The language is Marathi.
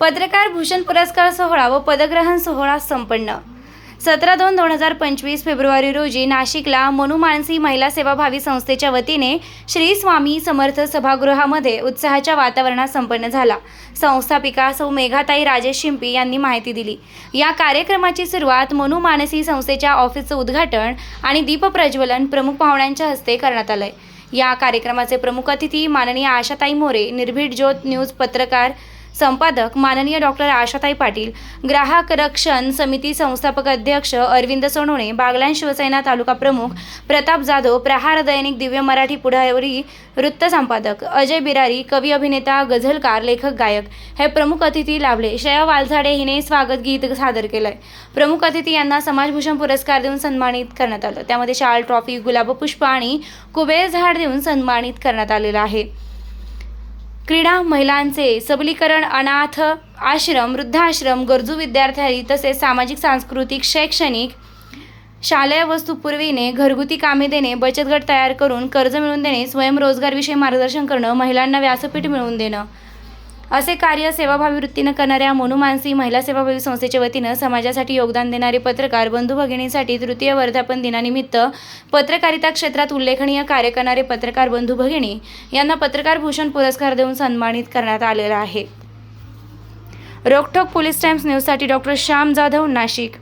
पत्रकार भूषण पुरस्कार सोहळा व पदग्रहण सोहळा संपन्न. सतरा दोन दोन हजार पंचवीस फेब्रुवारी रोजी नाशिकला मनु मानसी महिला सेवाभावी संस्थेच्या वतीने श्री स्वामी समर्थ सभागृहामध्ये उत्साहाच्या वातावरणात संपन्न झाला. संस्थापिका सौ मेघाताई राजेश शिंपी यांनी माहिती दिली. या कार्यक्रमाची सुरुवात मनु मानसी संस्थेच्या ऑफिसचं उद्घाटन आणि दीपप्रज्वलन प्रमुख पाहुण्यांच्या हस्ते करण्यात आलंय. या कार्यक्रमाचे प्रमुख अतिथी माननीय आशाताई मोरे निर्भीड ज्योत न्यूज पत्रकार संपादक माननीय डॉक्टर आशाताई पाटील ग्राहक रक्षण समिती संस्थापक अध्यक्ष अरविंद सोनवणे बागलान शिवसेना तालुका प्रमुख प्रताप जाधव प्रहार दैनिक दिव्य मराठी पुढारी वृत्त संपादक अजय बिरारी कवी अभिनेता गझलकार लेखक गायक हे प्रमुख अतिथी लाभले. श्रेया वालझाडे हिने स्वागत गीत सादर केलंय. प्रमुख अतिथी यांना समाजभूषण पुरस्कार देऊन सन्मानित करण्यात आलं. त्यामध्ये शाल ट्रॉफी गुलाब पुष्प आणि कुबेर झाड देऊन सन्मानित करण्यात आलेलं आहे. क्रीडा महिलांचे सबलीकरण अनाथ आश्रम वृद्धाश्रम गरजू विद्यार्थ्यांनी तसेच सामाजिक सांस्कृतिक शैक्षणिक शालेय वस्तू पुरविणे घरगुती कामे देणे बचत गट तयार करून कर्ज मिळवून देणे स्वयंरोजगारविषयी मार्गदर्शन करणं महिलांना व्यासपीठ मिळवून देणं. असे कार्य सेवाभावी वृत्तीनं करणाऱ्या मनुमानसी महिला सेवाभावी संस्थेच्या वतीनं समाजासाठी योगदान देणारे पत्रकार बंधू भगिनींसाठी तृतीय वर्धापन दिनानिमित्त पत्रकारिता क्षेत्रात उल्लेखनीय कार्य करणारे पत्रकार बंधू भगिनी यांना पत्रकार भूषण पुरस्कार देऊन सन्मानित करण्यात आलेला आहे. रोखोक पोलीस टाइम्स न्यूजसाठी डॉक्टर श्याम जाधव नाशिक.